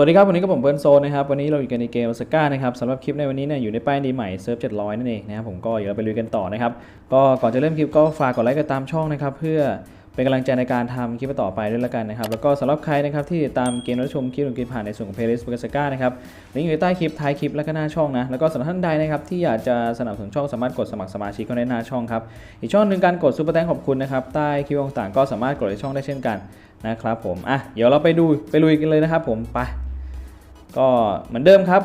วัสดีครับ วันนี้ก็ผมเบิร์นโซนนะครับ วันนี้เราอยู่กันในเกมสก้านะครับสำหรับคลิปในวันนี้เนี่ยอยู่ในป้ายดีใหม่เซิร์ฟ700นั่นเองนะครับผมก็เดี๋ยวเราไปลุยกันต่อนะครับ ก็ก่อนจะเริ่มคลิปก็ฝากกดไลค์กดตามช่องนะครับ เพื่อเป็นกำลังใจในการทำคลิปต่อไปด้วยละกันนะครับ แล้วก็สำหรับใครนะครับที่ตามเกมรับชมคลิปขอคลิปผ่านในส่วนของเพลย์ลิสต์บร์นสก้านะครับลิงก์อยู่ใต้คลิปท้ายคลิปและก็หน้าช่องนะแล้วก็สำหรับท่านใดนะครับที่อยากจะสนับสนุนช่องสามารถกดสมัครสมาชิกก็ในหน้าช่องครับอีกช่องหนึ่งการกดซุปเปอร์แตงขอบคุณนะครับใต้คลิปต่างๆ ก็สามารถกดในช่องได้เช่นกันนะครับผมอะเดี๋ยวเราไปดูไปลุยกันเลยนะครับผมไป ก็เหมือนเดิมครับ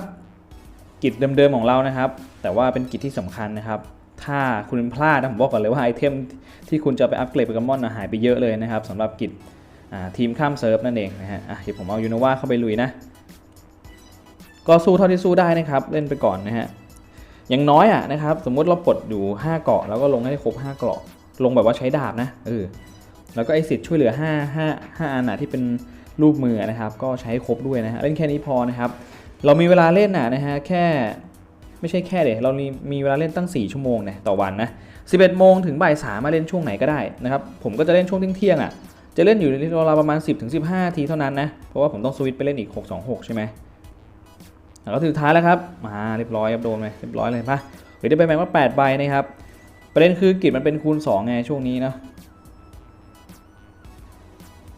กิจเดิมๆของเรานะครับ แต่ว่าเป็นกิจที่สำคัญนะครับ ถ้าคุณพลาดนะผมบอกก่อนเลยว่าไอเทมที่คุณจะไปอัปเกรดโปเกมอนหายไปเยอะเลยนะครับสำหรับกิจทีมข้ามเซิร์ฟนั่นเองนะฮะอะเดี๋ยวผมเอายูโนวาเข้าไปลุยนะ ก็สู้เท่าที่สู้ได้นะครับ เล่นไปก่อนนะฮะอย่างน้อยอะนะครับสมมุติเราปลดอยู่ 5 เกาะแล้วก็ลงให้ครบ 5 เกาะลงแบบว่าใช้ดาบนะเออแล้วก็ไอสิทธิ์ช่วยเหลือ 5 5 5อันนะที่เป็น รูปมือนะครับ ก็ใช้ครบด้วยนะฮะเล่นแค่นี้พอนะครับ เรามีเวลาเล่นนะนะฮะแค่ไม่ใช่แค่เดี๋ยวเรามีเวลาเล่นตั้ง 4 ชั่วโมงนะต่อวันนะ11โมงถึงบ่ายสามมาเล่นช่วงไหนก็ได้นะครับผมก็จะเล่นช่วงเที่ยงๆอะจะเล่นอยู่ในเวลาประมาณ 10ถึง15 ทีเท่านั้นนะเพราะว่าผมต้องสวิตช์ไปเล่นอีก 626 ใช่ไหมแล้วก็สุดท้ายแล้วครับมาเรียบร้อยครับโดนไหมเรียบร้อยเลยปะเฮ้ยได้ไปแบงว่า8ใบนะครับประเด็นคือกิจมันเป็นคูณ2ไงช่วงนี้เนาะ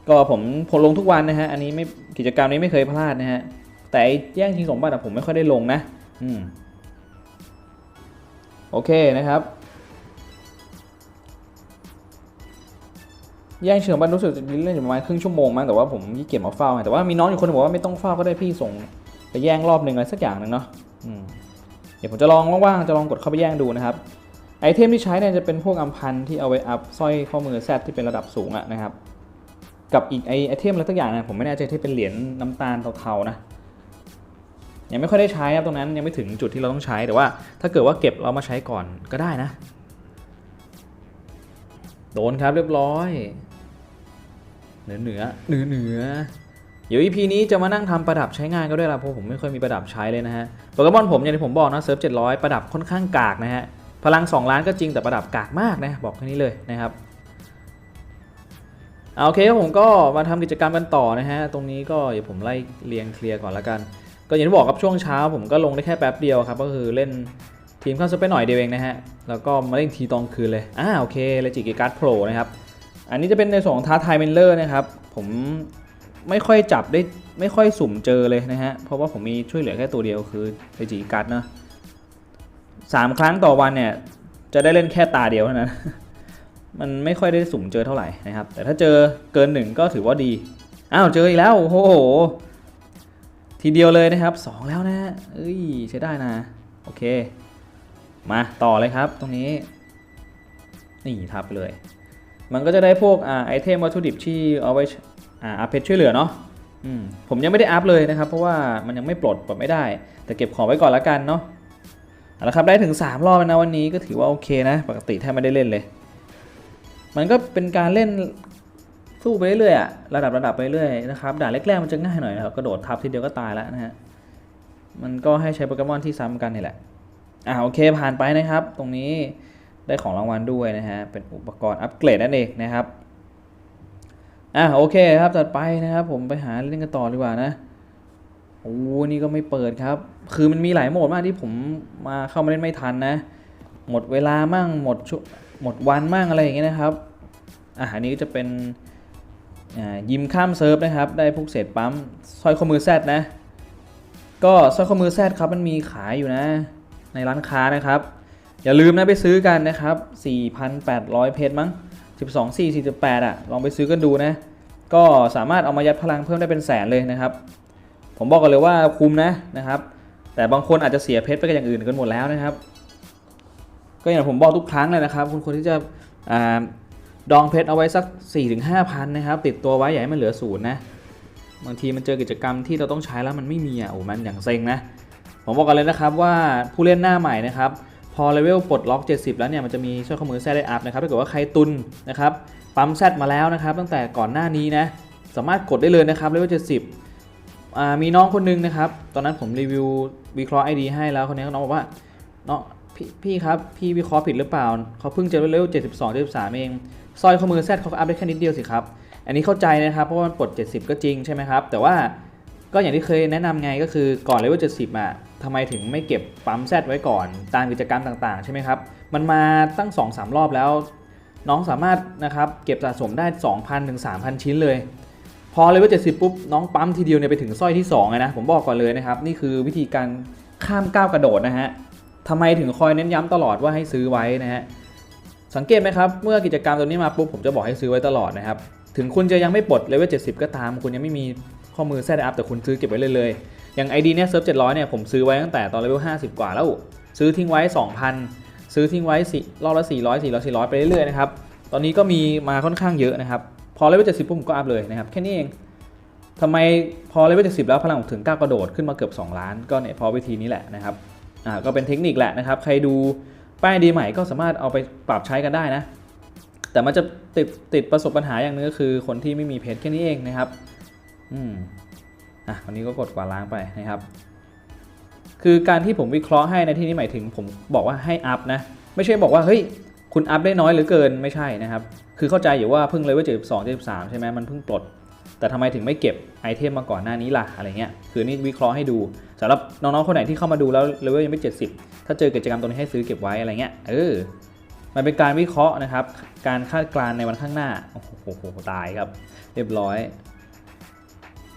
ก็ผมผมลงทุกวันนะฮะ อันนี้ไม่กิจกรรมนี้ไม่เคยพลาดนะฮะ แต่ไอ้แย่งชิงสมบัติอะผมไม่ค่อยได้ลงนะ อืม โอเคนะครับ แย่งชิงสมบัติรู้สึกจะเล่นอยู่ประมาณครึ่งชั่วโมงมั้งแต่ว่าผมยี่เกียจมาเฝ้าไงแต่ว่ามีน้องอยู่คนหนึงบอกว่าไม่ต้องเฝ้าก็ได้พี่ส่งไปแย่งรอบหนึ่งอะไรสักอย่างหนึ่งเนาะเดี๋ยวผมจะลองว่างๆจะลองกดเข้าไปแย่งดูนะครับไอเทมที่ใช้เนี่ยจะเป็นพวกอัมพันที่เอาไว้อัพสร้อยข้อมือแซดที่เป็นระดับสูงอะนะครับ กับอีกไอไอเทมอะไรสักอย่างนะผมไม่แน่ใจที่เป็นเหรียญน้ำตาลเทาๆนะยังไม่ค่อยได้ใช้ครับตรงนั้นยังไม่ถึงจุดที่เราต้องใช้แต่ว่า ถ้าเกิดว่าเก็บเรามาใช้ก่อนก็ได้นะ โดนครับเรียบร้อย เหนือเหนือเหนือเหนือเดี๋ยว EP นี้จะมานั่งทำประดับใช้งานก็ด้วยละเพราะผมไม่ค่อยมีประดับใช้เลยนะฮะโปเกมอนผมอย่างที่ผมบอกนะเซิร์ฟ700ประดับค่อนข้างกากนะฮะพลัง 2 ล้านก็จริงแต่ประดับกากมากนะบอกแค่นี้เลยนะครับ โอเคผมก็มาทำกิจกรรมกันต่อนะฮะ ตรงนี้ก็เดี๋ยวผมไล่เรียงเคลียร์ก่อนละกัน ก็อย่างที่บอกครับช่วงเช้า ผมก็ลงได้แค่แป๊บเดียวครับ ก็คือเล่นทีมข้ามสเปนหน่อยเดียวเองนะฮะ แล้วก็มาเล่นทีตอนคืนเลย อ่าโอเคเลจิกิการ์ดโผล่นะครับ อันนี้จะเป็นในส่วนของท้าทายเมนเลอร์นะครับ ผมไม่ค่อยจับได้ไม่ค่อยสุ่มเจอเลยนะฮะ เพราะว่าผมมีช่วยเหลือแค่ตัวเดียวคือเลจิกิการ์ดเนอะสามครั้งต่อวันเนี่ยจะได้เล่นแค่ตาเดียวเท่านั้น มันไม่ค่อยได้สุ่มเจอเท่าไหร่นะครับ แต่ถ้าเจอเกินหนึ่งก็ถือว่าดี อ้าวเจออีกแล้ว โอ้โห ทีเดียวเลยนะครับสองแล้วนะเอ้ยใช้ได้นะ โอเค มาต่อเลยครับ ตรงนี้ นี่ทับเลย มันก็จะได้พวกอ่าไอเทมวัตถุดิบที่เอาไว้อ่าอัพเพชช่วยเหลือเนาะอืมผมยังไม่ได้อัพเลยนะครับ เพราะว่ามันยังไม่ปลดปลดไม่ได้ แต่เก็บของไว้ก่อนละกันเนาะเอาละครับได้ถึง3รอบแล้วนะวันนี้ก็ถือว่าโอเคนะ ปกติแทบไม่ได้เล่นเลย มันก็เป็นการเล่นสู้ไปเรื่อยๆอะระดับระดับไปเรื่อยนะครับด่านแรกๆมันจะง่ายหน่อยนะครับกระโดดทับทีเดียวก็ตายแล้วนะฮะมันก็ให้ใช้โปเกมอนที่ซ้ำกันนี่แหละอ่าโอเคผ่านไปนะครับ ตรงนี้ได้ของรางวัลด้วยนะฮะเป็นอุปกรณ์อัปเกรดนั่นเองนะครับอ่าโอเคครับจัดไปนะครับ ผมไปหาเล่นกันต่อดีกว่านะโอ้นี่ก็ไม่เปิดครับ คือมันมีหลายโหมดมากที่ผมมาเข้ามาเล่นไม่ทันนะ หมดเวลามั่งหมดชุ หมดวันมั่งอะไรอย่างเงี้ยนะครับอะอันนี้ก็จะเป็นยิมข้ามเซิร์ฟนะครับ ได้พวกเศษปั๊มสร้อยข้อมือแซดนะ ก็สร้อยข้อมือแซดครับมันมีขายอยู่นะ ในร้านค้านะครับ อย่าลืมนะไปซื้อกันนะครับ 4,800 เพชรมั้ง 12 4 48อะ ลองไปซื้อกันดูนะ ก็สามารถเอามายัดพลังเพิ่มได้เป็นแสนเลยนะครับ ผมบอกกันเลยว่าคุ้มนะนะครับ แต่บางคนอาจจะเสียเพชรไปกับอย่างอื่นกันหมดแล้วนะครับ ก็อย่างผมบอกทุกครั้งเลยนะครับ คุณควรที่จะอดองเพชรเอาไว้สัก 4-5พันนะครับ ติดตัวไว้อย่าให้มันเหลือศูนย์นะ บางทีมันเจอกิจกรรมที่เราต้องใช้แล้วมันไม่มีอะโอ้มันอย่างเซ็งนะ ผมบอกกันเลยนะครับว่าผู้เล่นหน้าใหม่นะครับ พอเลเวลปลดล็อก 70 แล้วเนี่ยมันจะมีช่วยข้อมือแซดได้อัพนะครับถ้าเกิดว่าใครตุนนะครับปั๊มแซดมาแล้วนะครับ ตั้งแต่ก่อนหน้านี้นะสามารถกดได้เลยนะครับเลเวล70อ่ามีน้องคนหนึงนะครับ ตอนนั้นผมรีวิววิเคราะห์ไอดีให้แล้วคนนี้น้องบอกว่าน้อง พี่พี่ครับพี่วิเคราะห์ผิดหรือเปล่าเขาเพิ่งจะเลเวล72 73เองสร้อยข้อมือแซดเขาอัพได้แค่นิดเดียวสิครับ อันนี้เข้าใจนะครับเพราะว่ามันปลด 70 ก็จริงใช่ไหมครับ แต่ว่าก็อย่างที่เคยแนะนำไงก็คือก่อนเลเวล70อะทำไมถึงไม่เก็บปั๊มแซดไว้ก่อนตามกิจกรรมต่างๆ ใช่ไหมครับ มันมาตั้ง 2-3 รอบแล้ว น้องสามารถนะครับเก็บสะสมได้ 2,000ถึง3,000 ชิ้นเลย พอเลเวล70 ปุ๊บ น้องปั๊มทีเดียวเนี่ยไปถึงสร้อยที่2เลยนะผมบอกก่อนเลยนะครับ นี่คือวิธีการข้ามก้าวกระโดดนะฮะ ทำไมถึงคอยเน้นย้ำตลอดว่าให้ซื้อไว้นะฮะสังเกตไหมครับเมื่อกิจกรรมตัวนี้มาปุ๊บผมจะบอกให้ซื้อไว้ตลอดนะครับถึงคุณจะยังไม่ปลดเลเวล70 ก็ตาม คุณยังไม่มีข้อมือแซดอัพแต่คุณซื้อเก็บไว้เลยเลยอย่าง ID เนี่ยเซิร์ฟ700เนี่ยผมซื้อไว้ตั้งแต่ตอนเลเวล50 กว่าแล้ว ซื้อทิ้งไว้ 2,000 ซื้อทิ้งไว้สี่รอบละ400 400 400 ไปเรื่อยๆนะครับตอนนี้ก็มีมาค่อนข้างเยอะนะครับพอเลเวล70ปุ๊บผมก็อัพเลยนะครับแค่นี้เองทำไมพอเลเวล70แล้วพลังผมถึงก้ากระโดดขึ้นมาเกือบ 2 ล้านก็เนี่ยพราะวิธีนี้แหละนะครับ อ่าก็เป็นเทคนิคแหละนะครับ ใครดูป้ายดีใหม่ก็สามารถเอาไปปรับใช้กันได้นะ แต่มันจะติดติดประสบปัญหาอย่างนึงก็คือคนที่ไม่มีเพจแค่นี้เองนะครับอืมอะวันนี้ก็กดกวาดล้างไปนะครับ คือการที่ผมวิเคราะห์ให้ในที่นี้หมายถึงผมบอกว่าให้อัพนะ ไม่ใช่บอกว่าเฮ้ยคุณอัพได้น้อยหรือเกินไม่ใช่นะครับ คือเข้าใจอยู่ว่าเพิ่งเลเวล72 73ใช่ไหมมันเพิ่งปลด แต่ทำไมถึงไม่เก็บไอเทมมาก่อนหน้านี้ล่ะอะไรเงี้ยคือนี่วิเคราะห์ให้ดูสำหรับน้องๆคนไหนที่เข้ามาดูแล้วเลเวลยังไม่ 70 ถ้าเจอกิจกรรมตรงนี้ให้ซื้อเก็บไว้อะไรเงี้ยเออมันเป็นการวิเคราะห์นะครับ การคาดการณ์ในวันข้างหน้าโอ้โหตายครับ เรียบร้อย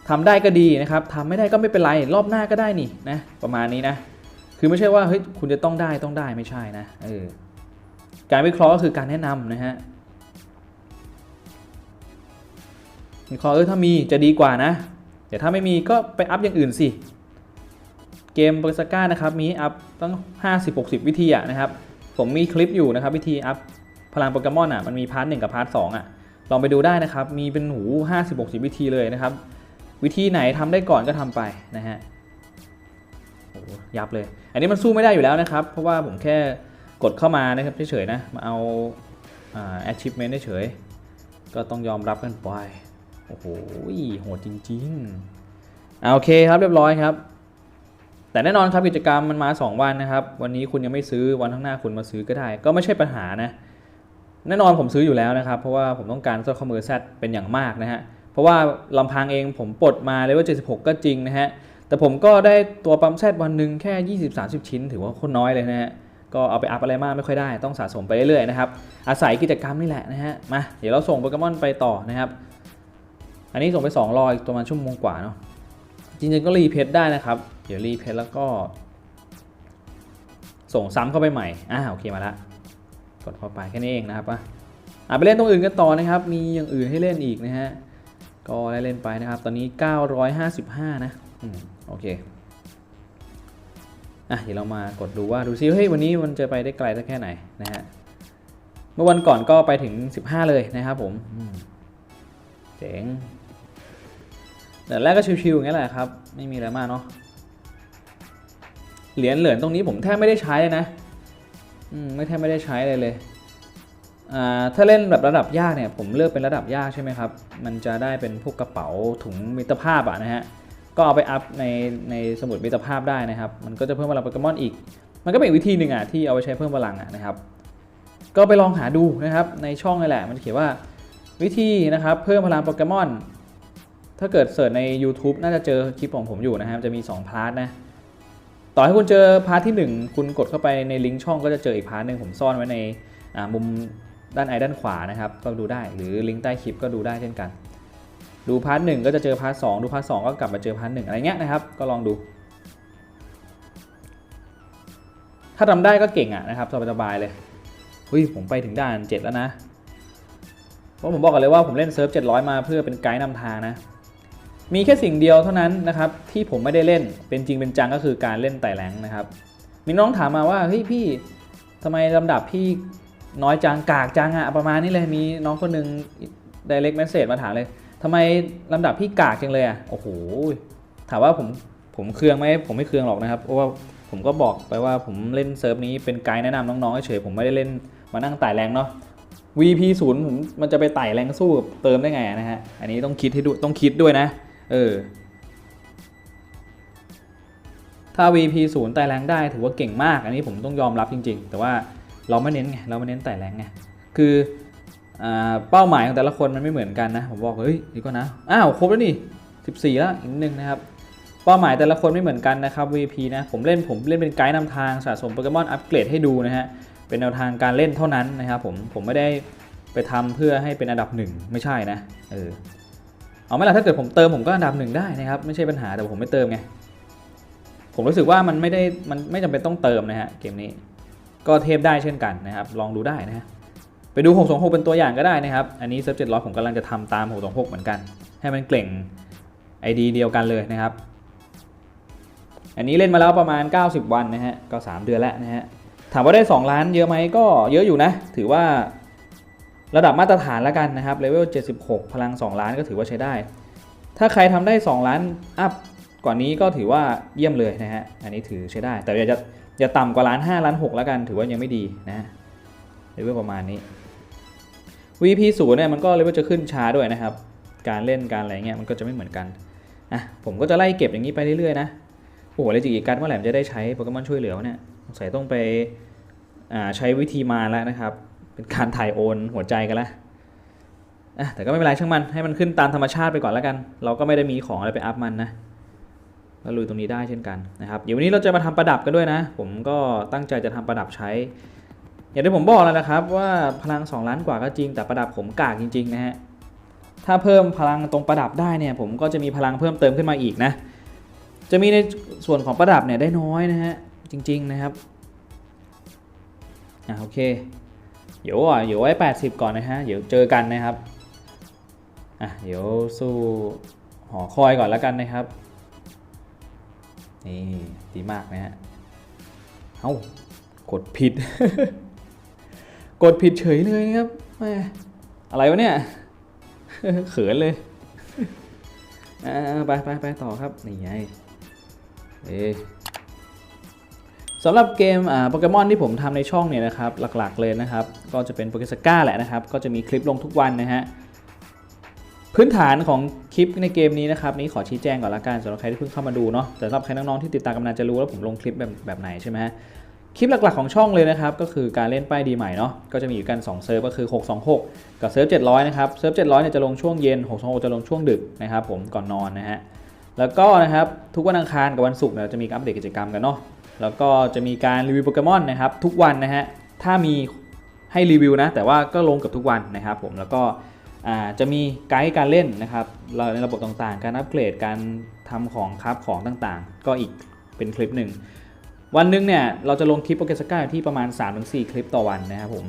ทำได้ก็ดีนะครับทำไม่ได้ก็ไม่เป็นไรรอบหน้าก็ได้นี่นะประมาณนี้นะคือไม่ใช่ว่าเฮ้ยคุณจะต้องได้ต้องได้ไม่ใช่นะเออการวิเคราะห์ก็คือการแนะนำนะฮะ วิเคราะห์เออถ้ามีจะดีกว่านะแต่ถ้าไม่มีก็ไปอัพอย่างอื่นสิ เกมเบอร์สก้านะครับมีอัพตั้ง 50-60 วิธีอะนะครับ ผมมีคลิปอยู่นะครับวิธีอัพพลังโปเกมอนอะมันมีพาร์ทหนึ่งกับพาร์ทสองอะลองไปดูได้นะครับ มีเป็นหู50-60 วิธีเลยนะครับ วิธีไหนทำได้ก่อนก็ทำไปนะฮะโอ้ยับเลย อันนี้มันสู้ไม่ได้อยู่แล้วนะครับ เพราะว่าผมแค่กดเข้ามานะครับเฉยๆนะมาเอาอ่า achievement เฉยๆก็ต้องยอมรับกันไป โอ้โหโหดจริงๆอ่าโอเคครับเรียบร้อยครับ แต่แน่นอนครับกิจกรรมมันมา 2 วันนะครับ วันนี้คุณยังไม่ซื้อวันข้างหน้าคุณมาซื้อก็ได้ ก็ไม่ใช่ปัญหานะ แน่นอนผมซื้ออยู่แล้วนะครับ เพราะว่าผมต้องการสร้อยข้อมือแซดเป็นอย่างมากนะฮะ เพราะว่าลำพังเองผมปลดมาเลเวล76 ก็จริงนะฮะ แต่ผมก็ได้ตัวปั๊มแซดวันหนึ่งแค่ 20-30 ชิ้น ถือว่าโคนน้อยเลยนะฮะก็เอาไปอัพอะไรมากไม่ค่อยได้ต้องสะสมไปเรื่อยๆนะครับ อาศัยกิจกรรมนี่แหละนะฮะ มา เดี๋ยวเราส่งโปเกมอนไปต่อนะครับ อันนี้ส่งไป2รออีกประมาณชั่วโมงกว่าเนาะจริงๆก็รีเพจได้นะครับ เดี๋ยวรีเพจแล้วก็ ส่งซ้ำเข้าไปใหม่อ่าโอเคมาละกดเข้าไปแค่นี้เองนะครับอะอะไปเล่นตรงอื่นกันต่อนะครับ มีอย่างอื่นให้เล่นอีกนะฮะก็ได้เล่นไปนะครับ ตอนนี้ 955 นะอืมโอเคอะเดี๋ยวเรามากดดูว่าดูซิเฮ้ยวันนี้มันจะไปได้ไกลสักแค่ไหนนะฮะเมื่อวันก่อนก็ไปถึง 15 เลยนะครับผมอืมเจ๋ง แต่แรกก็ชิวๆอย่างนี้แหละครับ ไม่มีอะไรมากเนาะเหรียญเหรียญตรงนี้ผมแทบไม่ได้ใช้เลยนะอืมไม่แทบไม่ได้ใช้เลยเลยอ่าถ้าเล่นแบบระดับยากเนี่ยผมเลือกเป็นระดับยากใช่ไหมครับ มันจะได้เป็นพวกกระเป๋าถุงมิตรภาพอะนะฮะก็เอาไปอัพในในสมุดมิตรภาพได้นะครับ มันก็จะเพิ่มพลังโปเกมอนอีก มันก็เป็นวิธีหนึ่งอะที่เอาไปใช้เพิ่มพลังอะนะครับ ก็ไปลองหาดูนะครับในช่องนี่แหละ มันเขียนว่าวิธีนะครับเพิ่มพลังโปเกมอน ถ้าเกิดเสิร์ชใน YouTube น่าจะเจอคลิปของผมอยู่นะครับ จะมี 2 พาร์ทนะ ต่อให้คุณเจอพาร์ทที่ 1 คุณกดเข้าไปในลิงก์ช่องก็จะเจออีกพาร์ทหนึ่งผมซ่อนไว้ในมุมด้านไอด้านขวานะครับ ก็ดูได้ หรือลิงก์ใต้คลิปก็ดูได้เช่นกัน ดูพาร์ทหนึ่งก็จะเจอพาร์ทสองดูพาร์ทสองก็กลับมาเจอพาร์ทหนึ่งอะไรเงี้ยนะครับ ก็ลองดู ถ้าทำได้ก็เก่งอะนะครับสบายๆเลยเฮ้ยผมไปถึงด่าน 7 แล้วนะ เพราะผมบอกกันเลยว่าผมเล่นเซิร์ฟ700 มาเพื่อเป็นไกด์นำทางนะ มีแค่สิ่งเดียวเท่านั้นนะครับที่ผมไม่ได้เล่นเป็นจริงเป็นจังก็คือการเล่นไต่แรงนะครับ มีน้องถามมาว่าเฮ้ยพี่ทำไมลำดับพี่น้อยจังกากจังอะประมาณนี้เลยมีน้องคนหนึ่ง direct message มาถามเลยทำไมลำดับพี่กากจังเลยอะโอ้โหถามว่าผมผมเครืองไหมผมไม่เครืองหรอกนะครับเพราะว่าผมก็บอกไปว่าผมเล่นเซิร์ฟนี้เป็นไกด์แนะนำน้องๆเฉยผมไม่ได้เล่นมานั่งไต่แรงเนาะ VP ศูนย์ผมมันจะไปไต่แรงสู้กับเติมได้ไงนะฮะอันนี้ต้องคิดให้ดูต้องคิดด้วยนะ เออ ถ้า VP ศูนย์ไต่แรงได้ถือว่าเก่งมาก อันนี้ผมต้องยอมรับจริง ๆ แต่ว่าเราไม่เน้นไง เราไม่เน้นไต่แรงไง คืออเป้าหมายของแต่ละคนมันไม่เหมือนกันนะ ผมบอกเฮ้ยดีกว่านะ อ้าวครบแล้วนี่ 14 แล้วอีกนิดนึงนะครับ เป้าหมายแต่ละคนไม่เหมือนกันนะครับ VP นะ ผมเล่นผมเล่นเป็นไกด์นำทางสะสมโปเกมอนอัปเกรดให้ดูนะฮะ เป็นแนวทางการเล่นเท่านั้นนะครับผม ผมไม่ได้ไปทำเพื่อให้เป็นอันดับหนึ่งไม่ใช่นะ เออ เอาไหมล่ะถ้าเกิดผมเติมผมก็อันดับหนึ่งได้นะครับไม่ใช่ปัญหาแต่ผมไม่เติมไงผมรู้สึกว่ามันไม่ได้มันไม่จำเป็นต้องเติมนะฮะเกมนี้ ก็เทพได้เช่นกันนะครับ ลองดูได้นะฮะไปดู 626 เป็นตัวอย่างก็ได้นะครับ อันนี้เซิร์ฟ700ผมกำลังจะทำตาม 626 เหมือนกัน ให้มันเกล่ง ID เดียวกันเลยนะครับ อันนี้เล่นมาแล้วประมาณ 90 วันนะฮะก็ 3 เดือนแล้วนะฮะถามว่าได้ 2 ล้านเยอะไหมก็เยอะอยู่นะ ถือว่า ระดับมาตรฐานแล้วกันนะครับเลเวล76 พลัง 2 ล้านก็ถือว่าใช้ได้ ถ้าใครทำได้ 2 ล้านอัพกว่านี้ก็ถือว่าเยี่ยมเลยนะฮะอันนี้ถือใช้ได้ แต่อย่าจะอย่าต่ำกว่าล้าน5ล้าน6แล้วกัน ถือว่ายังไม่ดีนะเลเวลประมาณนี้ VP 0เนี่ยมันก็เลเวลจะขึ้นช้าด้วยนะครับ การเล่นการอะไรเงี้ยมันก็จะไม่เหมือนกันอะผมก็จะไล่เก็บอย่างนี้ไปเรื่อยๆนะโอ้โหเลยจิกิกันเมื่อไหร่มันจะได้ใช้โปเกมอนช่วยเหลือเนี่ยสงสัยต้องไปอ่าใช้วิธีมาแล้วนะครับ เป็นการถ่ายโอนหัวใจกันละแต่ก็ไม่เป็นไรช่างมันให้มันขึ้นตามธรรมชาติไปก่อนแล้วกัน เราก็ไม่ได้มีของอะไรไปอัพมันนะก็ลุยตรงนี้ได้เช่นกันนะครับเดี๋ยววันนี้เราจะมาทำประดับกันด้วยนะ ผมก็ตั้งใจจะทำประดับใช้ อย่างที่ผมบอกแล้วนะครับ ว่าพลัง 2 ล้านกว่าก็จริง แต่ประดับผมกากจริงๆนะฮะถ้าเพิ่มพลังตรงประดับได้เนี่ย ผมก็จะมีพลังเพิ่มเติมขึ้นมาอีกนะ จะมีในส่วนของประดับเนี่ยได้น้อยนะฮะจริง ๆนะครับอะโอเค เดี๋ยวอะเดี๋ยวไว้80ก่อนนะฮะ เดี๋ยวเจอกันนะครับ อะ เดี๋ยวสู้หอคอยก่อนแล้วกันนะครับ นี่ดีมากนะฮะ เอ้ากดผิด กดผิดเฉยเลยครับแหมอะไรวะเนี่ย เขินเลยอ่าไปไปไปต่อครับ นี่ไง เอ๊ สำหรับเกมอ่าโปเกมอนที่ผมทำในช่องเนี่ยนะครับหลักๆเลยนะครับ ก็จะเป็นโปเกสก้าแหละนะครับ ก็จะมีคลิปลงทุกวันนะฮะพื้นฐานของคลิปในเกมนี้นะครับนี้ขอชี้แจงก่อนละกันสำหรับใครที่เพิ่งเข้ามาดูเนาะแต่สำหรับใครน้องๆที่ติดตามกันนานจะรู้ว่าผมลงคลิปแบบแบบไหนใช่ไหมฮะคลิปหลักๆของช่องเลยนะครับก็คือการเล่นป้ายดีใหม่เนาะก็จะมีอยู่กัน2เซิร์ฟก็คือ 626 กับเซิร์ฟ700 นะครับเซิร์ฟ700เนี่ยจะลงช่วงเย็น 626 จะลงช่วงดึกนะครับผมก่อนนอนนะฮะแล้วก็นะครับทุกวันอังคารกับวันศุกร์เนี่ยจะมีอัปเดตกิจกรรมกันเนาะ แล้วก็จะมีการรีวิวโปเกมอนนะครับทุกวันนะฮะถ้ามีให้รีวิวนะแต่ว่าก็ลงกับทุกวันนะครับผมแล้วก็จะมีไกด์การเล่นนะครับในระบบต่างๆ การอัปเกรดการทำของครับของต่างๆ ก็อีกเป็นคลิปหนึ่งวันหนึงเนี่ยเราจะลงคลิปโปเกสก้าอยู่ที่ประมาณ 3-4 คลิปต่อวันนะครับผม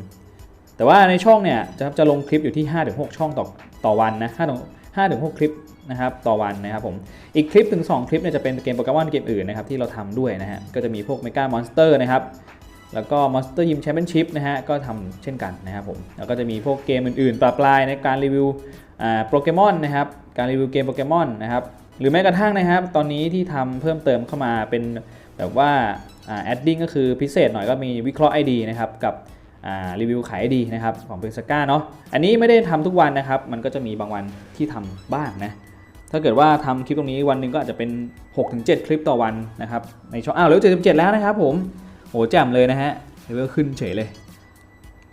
แต่ว่าในช่องเนี่ยจะจะลงคลิปอยู่ที่ 5-6 ช่องต่อต่อวันนะ5-6คลิป นะครับต่อวันนะครับผมอีกคลิปถึง 2 คลิปเนี่ยจะเป็นเกมโปเกมอนเกมอื่นนะครับที่เราทำด้วยนะฮะก็จะมีพวก Mega Monster นะครับแล้วก็ Monster Gym Championship นะฮะก็ทำเช่นกันนะครับผมแล้วก็จะมีพวกเกมอื่นๆปลาปลายในการรีวิวอ่าโปเกมอนนะครับการรีวิวเกมโปเกมอนนะครับหรือแม้กระทั่งนะครับ ตอนนี้ที่ทำเพิ่มเติมเข้ามาเป็นแบบว่าแอดดิ้งก็คือพิเศษหน่อยก็มีวิเคราะห์ ID นะครับกับรีวิวขาย ID นะครับของเพ s สก้าเนาะอันนี้ไม่ได้ทำทุกวันนะครับ มันก็จะมีบางวันที่ทำบ้างนะ ถ้าเกิดว่าทำคลิปตรงนี้วันหนึ่งก็อาจจะเป็น 6-7 คลิปต่อวันนะครับในช่องอ้าวเลเวล77 แล้วนะครับผมโหแจ่มเลยนะฮะเลเวลขึ้นเฉยเลย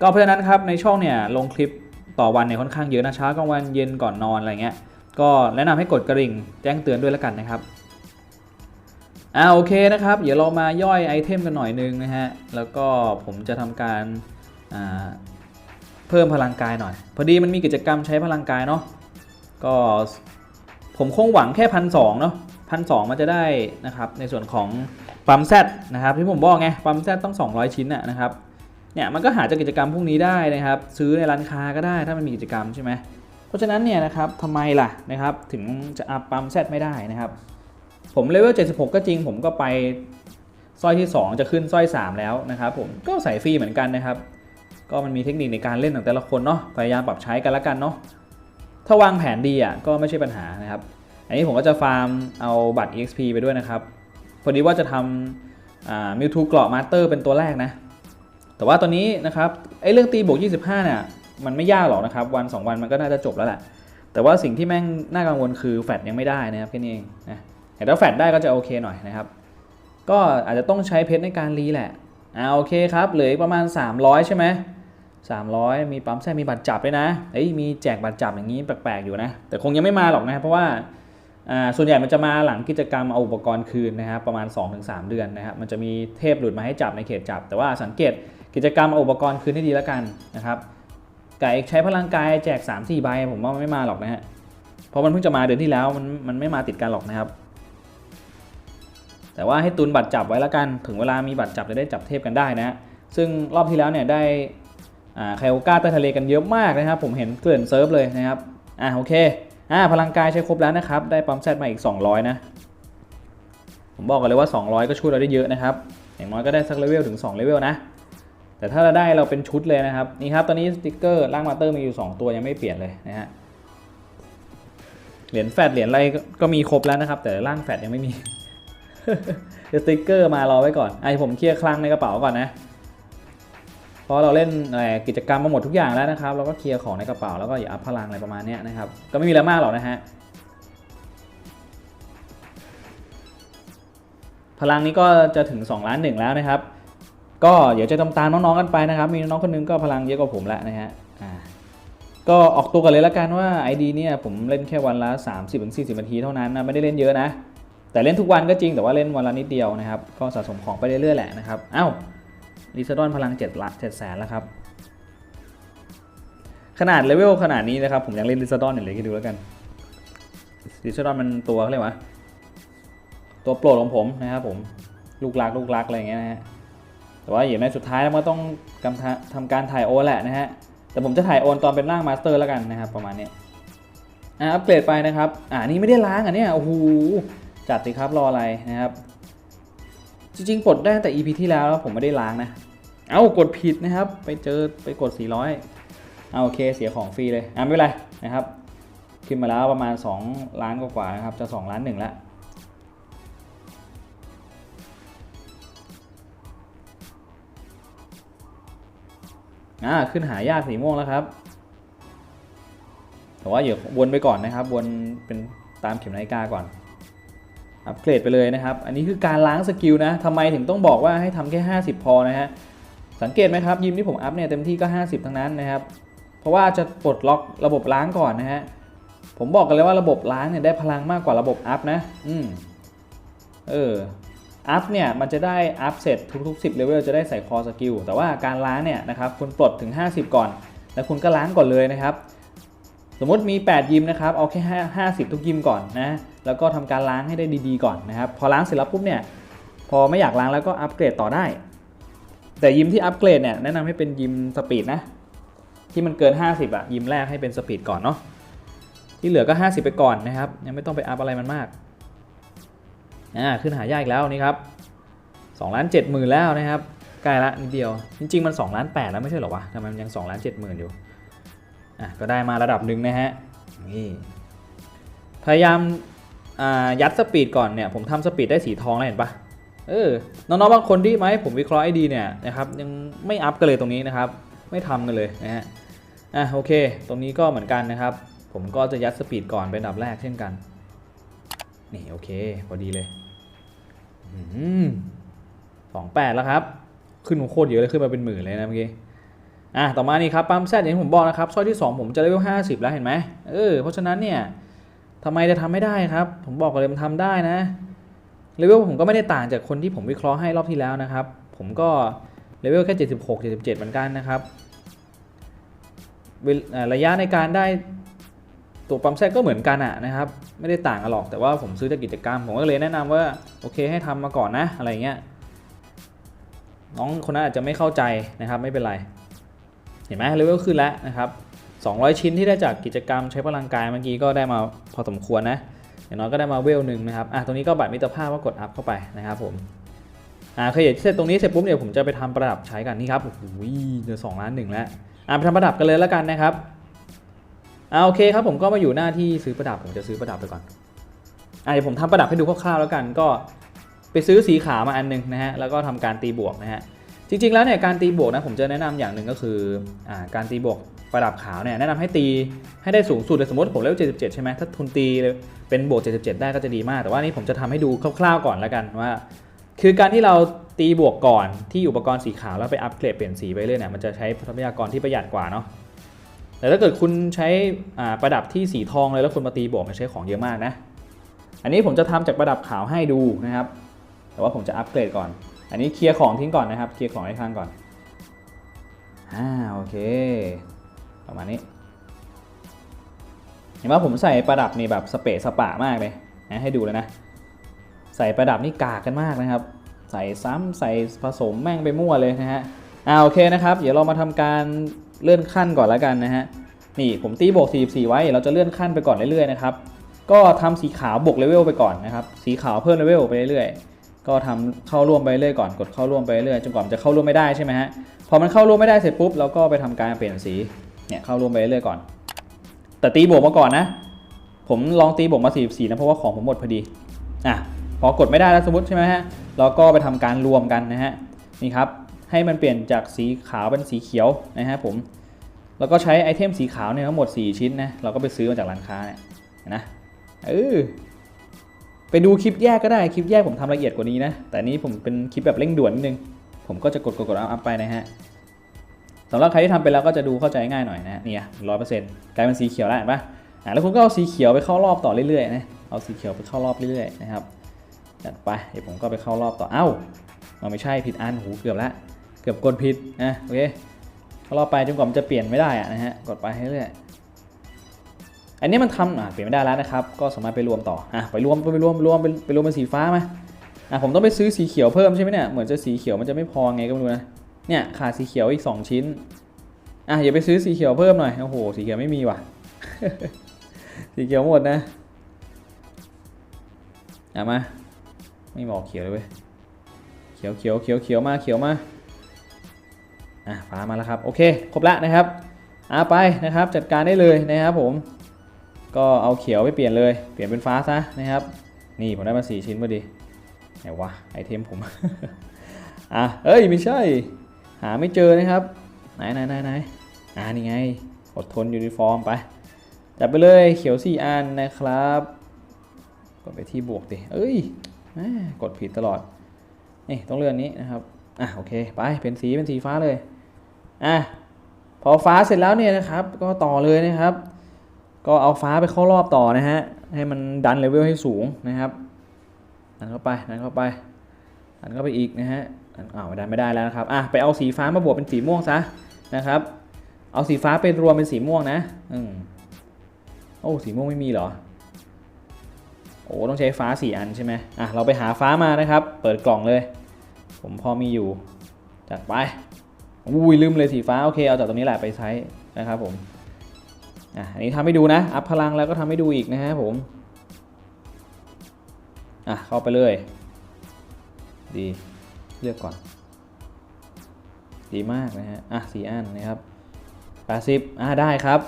ก็เพราะฉะนั้นครับในช่องเนี่ยลงคลิปต่อวันเนี่ยค่อนข้างเยอะนะเช้ากลางวันเย็นก่อนนอนอะไรเงี้ยก็แนะนำให้กดกระดิ่งแจ้งเตือนด้วยแล้วกันนะครับอ่าโอเคนะครับ เดี๋ยวเรามาย่อยไอเทมกันหน่อยนึงนะฮะแล้วก็ผมจะทำการอ่าเพิ่มพลังกายหน่อย พอดีมันมีกิจกรรมใช้พลังกายเนาะก็ ผมคงหวังแค่พันสองเนาะพันสองมันจะได้นะครับในส่วนของปั๊มแซดนะครับที่ผมบอกไงปั๊มแซดต้อง 200 ชิ้นนะนะครับเนี่ยมันก็หาจากกิจกรรมพวกนี้ได้นะครับ ซื้อในร้านค้าก็ได้ถ้ามันมีกิจกรรมใช่ไหมเพราะฉะนั้นเนี่ยนะครับทำไมล่ะนะครับถึงจะอัพปั๊มแซดไม่ได้นะครับ ผมเลเวล76 ก็จริง ผมก็ไปสร้อยที่ 2 จะขึ้นสร้อย 3 แล้วนะครับผมก็ใส่ฟรีเหมือนกันนะครับ ก็มันมีเทคนิคในการเล่นของแต่ละคนเนาะพยายามปรับใช้กันละกันเนาะ ถ้าวางแผนดีอะก็ไม่ใช่ปัญหานะครับ อันนี้ผมก็จะฟาร์มเอาบัตร EXP ไปด้วยนะครับ พอดีว่าจะทำมิวทูเกราะมาสเตอร์เป็นตัวแรกนะ แต่ว่าตอนนี้นะครับไอ้เรื่องตีบวก 25เนี่ยมันไม่ยากหรอกนะครับ วัน 2 วันมันก็น่าจะจบแล้วแหละแต่ว่าสิ่งที่แม่งน่ากังวลคือแฟดยังไม่ได้นะครับแค่นี้เองนะแต่ถ้าแฟดได้ก็จะโอเคหน่อยนะครับ ก็อาจจะต้องใช้เพชรในการรีแหละอ่าโอเคครับเหลือประมาณ 300 ใช่ไหม 300 มีปั๊มแซ่มีบัตรจับด้วยนะเอ้ยมีแจกบัตรจับอย่างนี้แปลกๆอยู่นะ แต่คงยังไม่มาหรอกนะเพราะว่าส่วนใหญ่มันจะมาหลังกิจกรรมเอาอุปกรณ์คืนนะครับประมาณ 2-3 เดือนนะครับมันจะมีเทพหลุดมาให้จับในเขตจับ แต่ว่าสังเกตกิจกรรมเอาอุปกรณ์คืนให้ดีแล้วกันนะครับไก่ใช้พลังกายแจก 3-4ใบผมว่ามันไม่มาหรอกนะฮะเพราะมันเพิ่งจะมาเดือนที่แล้วมันมันไม่มาติดกันหรอกนะครับ แต่ว่าให้ตุนบัตรจับไว้แล้วกัน ถึงเวลามีบัตรจับจะได้จับเทพกันได้นะฮะซึ่งรอบที่แล้วเนี่ยได้ ไคโอก้าใต้ทะเลกันเยอะมากนะครับ ผมเห็นเกลื่อนเซิร์ฟเลยนะครับอ่าโอเคอ่าพลังกายใช้ครบแล้วนะครับ ได้ปั๊มแซดมาอีก 200 นะ ผมบอกกันเลยว่า 200 ก็ช่วยเราได้เยอะนะครับ อย่างน้อยก็ได้สักเลเวลถึง2เลเวลนะ แต่ถ้าเราได้เราเป็นชุดเลยนะครับ นี่ครับ ตอนนี้สติกเกอร์ล่างมาเตอร์มีอยู่ 2 ตัวยังไม่เปลี่ยนเลยนะฮะ เหรียญแฟดเหรียญอะไรก็มีครบแล้วนะครับ แต่ร่างแฟดยังไม่มีเดี๋ยวสติกเกอร์มารอไว้ก่อนไอผมเคลียร์คลังในกระเป๋าก่อนนะ เพราะเราเล่นกิจกรรมมาหมดทุกอย่างแล้วนะครับ เราก็เคลียร์ของในกระเป๋าแล้วก็อย่าอัพพลังอะไรประมาณนี้นะครับ ก็ไม่มีอะไรมากหรอกนะฮะ พลังนี้ก็จะถึง2ล้านหนึ่งแล้วนะครับ ก็เดี๋ยวจะตามตามน้องๆกันไปนะครับ มีน้องคนหนึงก็พลังเยอะกว่าผมแล้วนะฮะ อ่า ก็ออกตัวกันเลยละกันว่า ID เนี่ยผมเล่นแค่วันละ 30-40นาทีเท่านั้นนะ ไม่ได้เล่นเยอะนะ แต่เล่นทุกวันก็จริง แต่ว่าเล่นวันละนิดเดียวนะครับ ก็สะสมของไปเรื่อยๆแหละนะครับ เอ้า ลิซาดอนพลัง7ละ7แสนแล้วครับ ขนาดเลเวลขนาดนี้นะครับ ผมยังเล่นลิซาดอนอยู่เลยคิดดูแล้วกันลิซาดอนมันตัวเขาเรียกว่าตัวโปรดของผมนะครับผมลูกรักลูกรักอะไรอย่างเงี้ยนะฮะแต่ว่าอย่างในสุดท้ายแล้วก็ต้องกำทะทำการถ่ายโอนแหละนะฮะแต่ผมจะถ่ายโอนตอนเป็นร่างมาสเตอร์แล้วกันนะครับประมาณนี้อะอัปเกรดไปนะครับ อ่านี่ไม่ได้ล้างอะเนี่ยโอ้โหจัดสิครับรออะไรนะครับ จริงๆปลดได้แต่ EP ที่แล้วแล้วผมไม่ได้ล้างนะ เอากดผิดนะครับ ไปเจอไปกด 400 เอาโอเคเสียของฟรีเลย อะไม่เป็นไรนะครับ ขึ้นมาแล้วประมาณ 2 ล้านกว่าๆนะครับ จะ 2 ล้านหนึ่งแล้วอ่าขึ้นหายากสีม่วงแล้วครับ แต่ว่าอย่าวนไปก่อนนะครับ วนเป็นตามเข็มนาฬิกาก่อน อัปเกรดไปเลยนะครับ อันนี้คือการล้างสกิลนะทำไมถึงต้องบอกว่าให้ทำแค่ 50 พอนะฮะ สังเกตไหมครับ ยิมที่ผมอัพเนี่ยเต็มที่ก็ 50 ทั้งนั้นนะครับ เพราะว่าจะปลดล็อกระบบล้างก่อนนะฮะ ผมบอกกันเลยว่าระบบล้างเนี่ยได้พลังมากกว่าระบบอัพนะ อืม เออ อัพเนี่ยมันจะได้อัพเสร็จทุกๆ10เลเวลจะได้ใส่คอสกิล แต่ว่าการล้างเนี่ยนะครับคุณปลดถึง 50 ก่อน แล้วคุณก็ล้างก่อนเลยนะครับ สมมติมี 8 ยิมนะครับ เอาแค่50 ทุกยิมก่อนนะ แล้วก็ทำการล้างให้ได้ดีๆก่อนนะครับ พอล้างเสร็จแล้วปุ๊บเนี่ย พอไม่อยากล้างแล้วก็อัปเกรดต่อได้ แต่ยิมที่อัปเกรดเนี่ยแนะนำให้เป็นยิมสปีดนะ ที่มันเกิน 50อะยิมแรกให้เป็นสปีดก่อนเนาะ ที่เหลือก็ 50 ไปก่อนนะครับ ยังไม่ต้องไปอัพอะไรมันมาก อ่า ขึ้นหายากแล้วนี่ครับ2ล้าน7หมื่นแล้วนะครับ ใกล้ละนิดเดียว จริง ๆ มัน2ล้าน8แล้วไม่ใช่หรอวะทำไมมันยัง2ล้าน7หมื่นอยู่ อะก็ได้มาระดับหนึ่งนะฮะนี่พยายามอ่ายัดสปีดก่อนเนี่ยผมทำสปีดได้สีทองแล้วเห็นปะเออน้องๆบางคนที่มาให้ผมวิเคราะห์ไอดีเนี่ยนะครับยังไม่อัพกันเลยตรงนี้นะครับ ไม่ทำกันเลยนะฮะอะโอเค ตรงนี้ก็เหมือนกันนะครับ ผมก็จะยัดสปีดก่อนเป็นอันดับแรกเช่นกันนี่โอเคพอดีเลยสองแปดแล้วครับ ขึ้นโคตรเยอะเลยขึ้นมาเป็นหมื่นเลยนะเมื่อกี้ อะต่อมานี่ครับปั๊มแซดอย่างที่ผมบอกนะครับสร้อยที่ 2 ผมจะเลเวล50แล้วเห็นไหมเออเพราะฉะนั้นเนี่ยทำไมจะทำไม่ได้ครับ ผมบอกเลยมันทำได้นะเลเวลผมก็ไม่ได้ต่างจากคนที่ผมวิเคราะห์ให้รอบที่แล้วนะครับ ผมก็เลเวลแค่ 76 77 เหมือนกันนะครับระยะในการได้ตัวปั๊มแซดก็เหมือนกันอะนะครับ ไม่ได้ต่างกันหรอกแต่ว่าผมซื้อจากกิจกรรม ผมก็เลยแนะนำว่าโอเคให้ทำมาก่อนนะอะไรเงี้ยน้องคนนั้นอาจจะไม่เข้าใจนะครับ ไม่เป็นไร เห็นไหมเลเวลขึ้นแล้วนะครับ200 ชิ้นที่ได้จากกิจกรรมใช้พลังกายเมื่อกี้ก็ได้มาพอสมควรนะอย่างน้อยก็ได้มาเวลหนึ่งนะครับอะตรงนี้ก็บัตรมิตรภาพก็กดอัพเข้าไปนะครับผมอ่าเคยเห็นเสร็จตรงนี้เสร็จปุ๊บเดี๋ยวผมจะไปทำประดับใช้กันนี่ครับโอ้โหเจอสองล้านหนึ่งแล้วอ่าไปทำประดับกันเลยแล้วกันนะครับอ่าโอเคครับผมก็มาอยู่หน้าที่ซื้อประดับผมจะซื้อประดับไปก่อนอ่าเดี๋ยวผมทำประดับให้ดูคร่าวๆแล้วกันก็ไปซื้อสีขาวมาอันหนึงนะฮะแล้วก็ทำการตีบวกนะฮะ จริงๆ แล้วเนี่ยการตีบวกนะผมจะแนะนำอย่างหนึ่งก็คืออการตีบวกประดับขาวเนี่ยแนะนำให้ตีให้ได้สูงสุดเลยสมมติผมเลเวล77 ใช่ไหมถ้าทุนตีเป็นบวก 77 ได้ก็จะดีมาก แต่ว่านี่ผมจะทำให้ดูคร่าวๆก่อนแล้วกันว่า คือการที่เราตีบวกก่อนที่อุปกรณ์สีขาวแล้วไปอัปเกรดเปลี่ยนสีไปเรื่อยเนี่ยมันจะใช้ทรัพยากรที่ประหยัดกว่าเนาะแต่ถ้าเกิดคุณใช้ประดับที่สีทองเลยแล้วคุณมาตีบวกมันใช้ของเยอะมากนะ อันนี้ผมจะทำจากประดับขาวให้ดูนะครับ แต่ว่าผมจะอัปเกรดก่อน อันนี้เคลียร์ของทิ้งก่อนนะครับ เคลียร์ของให้ข้างก่อน อ่าโอเค ประมาณนี้ เห็นว่าผมใส่ประดับนี่แบบสเปซสปะมากเลยนะให้ดูเลยนะ ใส่ประดับนี่กากกันมากนะครับ ใส่ซ้ำใส่ผสมแม่งไปมั่วเลยนะฮะ อ่าโอเคนะครับ เดี๋ยวเรามาทำการเลื่อนขั้นก่อนแล้วกันนะฮะ นี่ผมตีบวก44 ไว้ เราจะเลื่อนขั้นไปก่อนเรื่อยๆนะครับ ก็ทำสีขาวบวกเลเวลไปก่อนนะครับ สีขาวเพิ่มเลเวลไปเรื่อยๆ ก็ทำเข้าร่วมไปเรื่อยก่อนกดเข้าร่วมไปเรื่อยจนกว่ามันจะเข้าร่วมไม่ได้ใช่ไหมฮะพอมันเข้าร่วมไม่ได้เสร็จปุ๊บเราก็ไปทำการเปลี่ยนสีเนี่ยเข้าร่วมไปเรื่อยก่อน แต่ตีบวกมาก่อนนะ ผมลองตีบวกมา44นะเพราะว่าของผมหมดพอดีอะพอกดไม่ได้แล้วสมมติใช่ไหมฮะเราก็ไปทำการรวมกันนะฮะนี่ครับให้มันเปลี่ยนจากสีขาวเป็นสีเขียวนะฮะผมแล้วก็ใช้ไอเทมสีขาวเนี่ยทั้งหมด 4 ชิ้นนะเราก็ไปซื้อมาจากร้านค้าเนี่ยนะเออ ไปดูคลิปแยกก็ได้คลิปแยกผมทำละเอียดกว่านี้นะ แต่นี้ผมเป็นคลิปแบบเร่งด่วนนิดนึง ผมก็จะกดกดกดอัพอัพไปนะฮะสำหรับใครที่ทำไปแล้วก็จะดูเข้าใจง่ายหน่อยนะเนี่ยร้อยเปอร์เซ็นต์กลายเป็นสีเขียวแล้วเห็นปะอะแล้วคุณก็เอาสีเขียวไปเข้ารอบต่อเรื่อยๆนะเอาสีเขียวไปเข้ารอบเรื่อยๆนะครับจัดไปเดี๋ยวผมก็ไปเข้ารอบต่อเอ้ามันไม่ใช่ผิดอันหูเกือบละเกือบกดผิดนะโอเคเข้ารอบไปจนกว่ามันจะเปลี่ยนไม่ได้อะนะฮะกดไปให้เรื่อย อันนี้มันทำอะเปลี่ยนไม่ได้แล้วนะครับ ก็สามารถไปรวมต่ออะไปรวมไปรวมไปรวมไปไปรวมเป็นสีฟ้ามาอะผมต้องไปซื้อสีเขียวเพิ่มใช่ไหมเนี่ยเหมือนจะสีเขียวมันจะไม่พอไงก็ไม่รู้นะเนี่ยขาดสีเขียวอีก 2 ชิ้นอะอย่าไปซื้อสีเขียวเพิ่มหน่อยโอ้โหสีเขียวไม่มีว่ะ สีเขียวหมดนะอะมาไม่บอกเขียวเลยเว้ยเขียวเขียวเขียวเขียวมาเขียวมาอะฟ้ามาแล้วครับโอเคครบละนะครับอะไปนะครับจัดการได้เลยนะครับผม ก็เอาเขียวไปเปลี่ยนเลย เปลี่ยนเป็นฟ้าซะนะครับ นี่ผมได้มา 4 ชิ้นพอดีไหนวะไอเทมผม อะเอ้ยไม่ใช่ หาไม่เจอนะครับ ไหนไหนไหนไหนอ่านี่ไง อดทนยูนิฟอร์มไป จับไปเลยเขียว 4 อันนะครับ กดไปที่บวกดิ เอ้ย กดผิดตลอด นี่ต้องเลื่อนนี้นะครับ อะโอเค ไป เป็นสีเป็นสีฟ้าเลย อะพอฟ้าเสร็จแล้วเนี่ยนะครับ ก็ต่อเลยนะครับ ก็เอาฟ้าไปเข้ารอบต่อนะฮะ ให้มันดันเลเวลให้สูงนะครับ ดันเข้าไป ดันเข้าไป ดันเข้าไปอีกนะฮะดันอ้าวดันไม่ได้แล้วนะครับ อะไปเอาสีฟ้ามาบวกเป็นสีม่วงซะนะครับ เอาสีฟ้าเป็นรวมเป็นสีม่วงนะ อืมโอ้สีม่วงไม่มีเหรอ โอ้ต้องใช้ฟ้าสี่อันใช่ไหมอะเราไปหาฟ้ามานะครับ เปิดกล่องเลย ผมพอมีอยู่จัดไปอุ้ยลืมเลยสีฟ้าโอเคเอาจากตรงนี้แหละไปใช้นะครับผม อะอันนี้ทำให้ดูนะ อัพพลังแล้วก็ทำให้ดูอีกนะฮะผม อะ เข้าไปเลย ดี เลือกก่อน ดีมากนะฮะ อะสีอันนะครับแปดสิบอะได้ครับ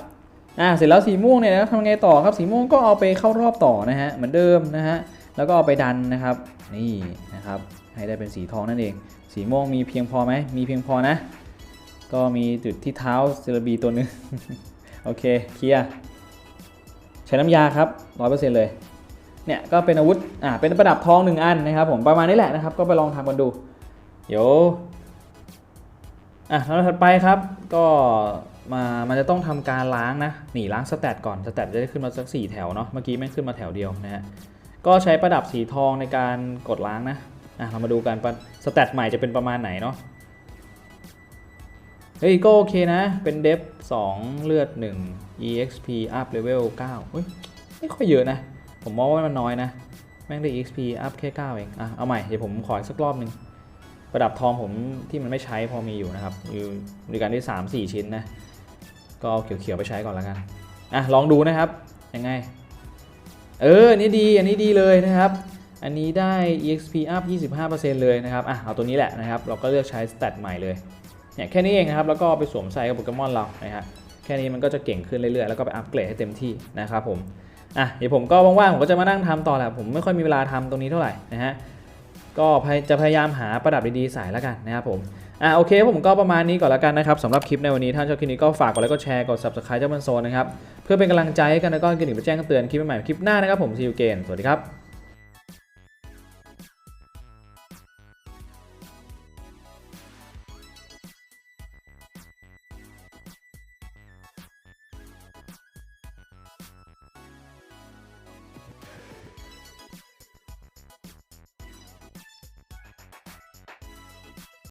อะเสร็จแล้วสีม่วงเนี่ยนะทำไงต่อครับสีม่วงก็เอาไปเข้ารอบต่อนะฮะเหมือนเดิมนะฮะแล้วก็เอาไปดันนะครับ นี่นะครับให้ได้เป็นสีทองนั่นเอง สีม่วงมีเพียงพอไหมมีเพียงพอนะ ก็มีจุดที่เท้าเซเบีตัวหนึง โอเคเคลียร์ใช้น้ำยาครับ100%เลยเนี่ยก็เป็นอาวุธอ่าเป็นประดับทองหนึ่งอันนะครับผมประมาณนี้แหละนะครับ ก็ไปลองทำกันดู เดี๋ยวอะแล้วถัดไปครับก็มามันจะต้องทำการล้างนะหนีล้างสแตทก่อนสแตทจะได้ขึ้นมาสักสี่แถวเนาะเมื่อกี้แม่งขึ้นมาแถวเดียวนะฮะก็ใช้ประดับสีทองในการกดล้างนะอะเรามาดูกันสแตทใหม่จะเป็นประมาณไหนเนาะ เฮ้ยก็โอเคนะ เป็นเดฟ2 เลือด 1 exp up level 9เฮ้ยไม่ค่อยเยอะนะ ผมมองว่ามันน้อยนะ แม่งได้ exp up แค่ 9 เอง อะ เอาใหม่ เดี๋ยวผมขออีกสักรอบหนึ่งประดับทองผมที่มันไม่ใช้พอมีอยู่นะครับ อยู่ด้วยกันได้ 3 4 ชิ้นนะ ก็เอาเขียวๆไปใช้ก่อนแล้วกัน อะ ลองดูนะครับ ยังไง เออ อันนี้ดี อันนี้ดีเลยนะครับ อันนี้ได้ exp up 25%เลยนะครับ อะ เอาตัวนี้แหละนะครับ เราก็เลือกใช้ stat ใหม่เลย เนี่ยแค่นี้เองนะครับแล้วก็ไปสวมใส่กับโปเกมอนเรานะฮะแค่นี้มันก็จะเก่งขึ้นเรื่อยๆ แล้วก็ไปอัปเกรดให้เต็มที่นะครับผมอะเดี๋ยวผมก็ว่างๆผมก็จะมานั่งทำต่อแหละผมไม่ค่อยมีเวลาทำตรงนี้เท่าไหร่นะฮะก็จะพยายามหาประดับดีๆใส่แล้วกันนะครับผมอะโอเคผมก็ประมาณนี้ก่อนแล้วกันนะครับสำหรับคลิปในวันนี้ถ้านชอบคลิปนี้ก็ฝากกดไลค์กดแชร์กด subscribe เจ้าบันโซนนะครับเพื่อเป็นกำลังใจให้กันแล้วก็กระดิ่งไปแจ้งเตือนคลิปใหม่ๆคลิปหน้านะครับผมซีอูเกนสวัสดีครับ